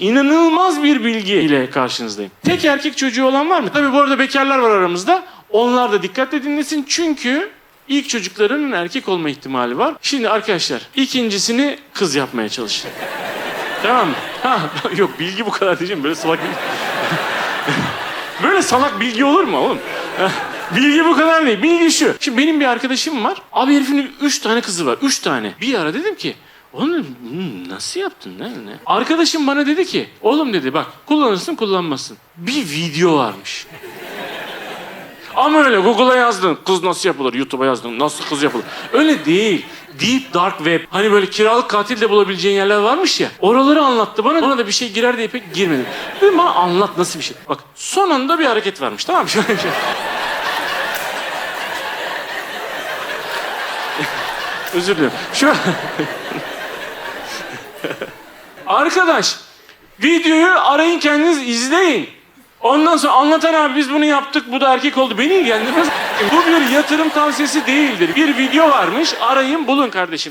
İnanılmaz bir bilgi ile karşınızdayım. Tek erkek çocuğu olan var mı? Tabii bu arada bekarlar var aramızda. Onlar da dikkatle dinlesin çünkü ilk çocukların erkek olma ihtimali var. Şimdi arkadaşlar ikincisini kız yapmaya çalışın. tamam mı? Ha, yok bilgi bu kadar diyeceğim böyle salak bilgi. böyle salak bilgi olur mu oğlum? Bilgi bu kadar değil. Bilgi şu. Şimdi benim bir arkadaşım var. Abi herifin üç tane kızı var. Üç tane. Bir ara dedim ki Oğlum hmm, nasıl yaptın ne ne? Arkadaşım bana dedi ki oğlum dedi bak kullanırsın kullanmazsın. Bir video varmış. Ama öyle Google'a yazdın kız nasıl yapılır YouTube'a yazdın nasıl kız yapılır. Öyle değil. Deep Dark Web. Hani böyle kiralık katil de bulabileceğin yerler varmış ya. Oraları anlattı bana. Ona da bir şey girer diye pek girmedim. Dedim bana anlat nasıl bir şey. Bak son anda bir hareket vermiş tamam mı? Şöyle bir şey. Özür dilerim. Şu Arkadaş videoyu arayın kendiniz izleyin. Ondan sonra anlatan abi biz bunu yaptık bu da erkek oldu beni ilgilendirmez. Bu bir yatırım tavsiyesi değildir. Bir video varmış arayın bulun kardeşim.